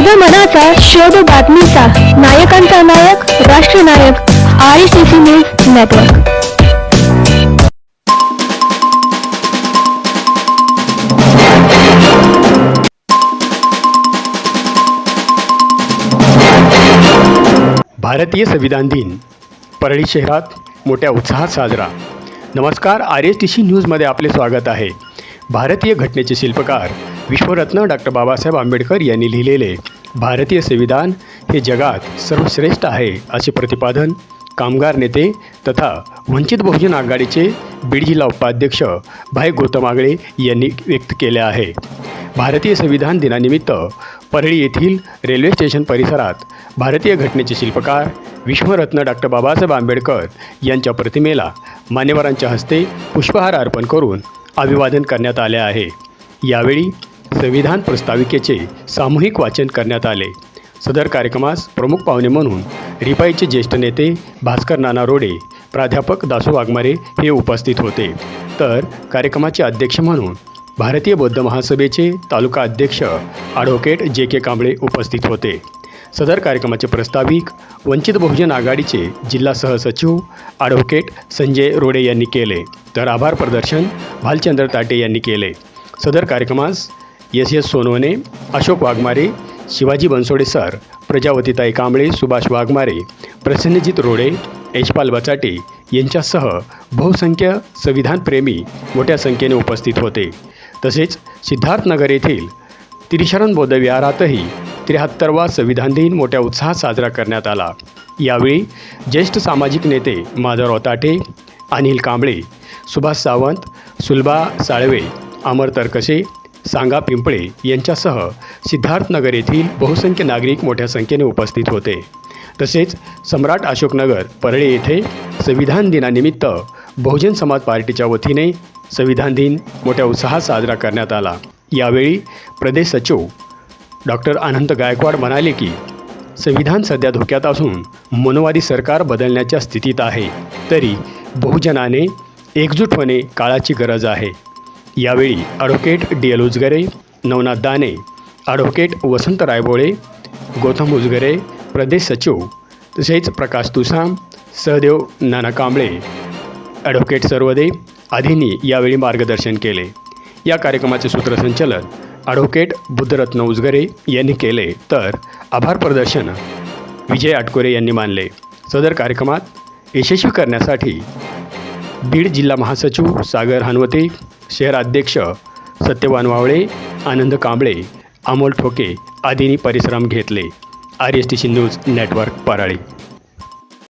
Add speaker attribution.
Speaker 1: कायदा मनाचा शोध बातमीचा नायकांचा नायक राष्ट्रनायक I C C news network.
Speaker 2: भारतीय संविधान दिन परळी शहरात मोठ्या उत्साहात साजरा. नमस्कार आर एस टी सी न्यूजमध्ये आपले स्वागत आहे. भारतीय घटनेचे शिल्पकार विश्वरत्न डॉक्टर बाबासाहेब आंबेडकर यांनी लिहिलेले भारतीय संविधान हे जगात सर्वश्रेष्ठ आहे असे प्रतिपादन कामगार नेते तथा वंचित बहुजन आघाडीचे बीड जिल्हा उपाध्यक्ष भाई गौतम आगळे यांनी व्यक्त केले आहे. भारतीय संविधान दिनानिमित्त परळी येथील रेल्वे स्टेशन परिसरात भारतीय घटनेचे शिल्पकार विश्वरत्न डॉक्टर बाबासाहेब आंबेडकर यांच्या प्रतिमेला मान्यवरांच्या हस्ते पुष्पहार अर्पण करून अभिवादन करण्यात आले आहे. यावेळी संविधान प्रस्ताविकेचे सामूहिक वाचन करण्यात आले. सदर कार्यक्रमास प्रमुख पाहुणे म्हणून रिपाईचे ज्येष्ठ नेते भास्कर नाना रोडे प्राध्यापक दासू वाघमारे हे उपस्थित होते. तर कार्यक्रमाचे अध्यक्ष म्हणून भारतीय बौद्ध महासभेचे तालुका अध्यक्ष ॲडव्होकेट जे के कांबळे उपस्थित होते. सदर कार्यक्रमाचे प्रस्ताविक वंचित बहुजन आघाडीचे जिल्हा सहसचिव ॲडव्होकेट संजय रोडे यांनी केले. तर आभार प्रदर्शन भालचंद्र ताटे यांनी केले. सदर कार्यक्रमास S S Sonawane Ashok Waghmare Shivaji Bansode sir प्रजावतीताई Kamble Subhash Waghmare Prasannajit Rode Yashpal Bachate यांच्यासह बहुसंख्य संविधानप्रेमी मोठ्या संख्येने उपस्थित होते. तसेच सिद्धार्थनगर येथील तिरिशरण बौद्ध विहारातही त्र्याहत्तरवा संविधान दिन मोठ्या उत्साहात साजरा करण्यात आला. यावेळी ज्येष्ठ सामाजिक नेते माधवराव ताटे अनिल कांबळे सुभाष सावंत सुलभा साळवे अमर तरकसे सांगा पिंपळे यांच्यासह सिद्धार्थनगर येथील बहुसंख्य नागरिक मोठ्या संख्येने उपस्थित होते. तसेच सम्राट अशोकनगर परळी येथे संविधान दिनानिमित्त बहुजन समाज पार्टीच्या वतीने संविधान दिन मोठ्या उत्साहात साजरा करण्यात आला. यावेळी प्रदेश सचिव डॉक्टर अनंत गायकवाड म्हणाले की संविधान सध्या धोक्यात असून मनोवादी सरकार बदलण्याच्या स्थितीत आहे तरी बहुजनाने एकजूट होणे काळाची गरज आहे. यावेळी advocate D L Ujgare Navnath Dane advocate Vasant Raibole Gautam Ujgare प्रदेश सचिव तसेच प्रकाश तुसाम सहदेव नाना कांबळे ॲडव्होकेट सर्वदे आदींनी यावेळी मार्गदर्शन केले. या कार्यक्रमाचे सूत्रसंचालन ॲडव्होकेट बुद्धरत्न उजगरे यांनी केले तर आभार प्रदर्शन विजय आटकोरे यांनी मानले. सदर कार्यक्रमात यशस्वी करण्यासाठी बीड जिल्हा महासचिव सागर हनवते शहराध्यक्ष सत्यवान वावळे आनंद कांबळे अमोल ठोके आदींनी परिश्रम घेतले. R S T C news network Parali.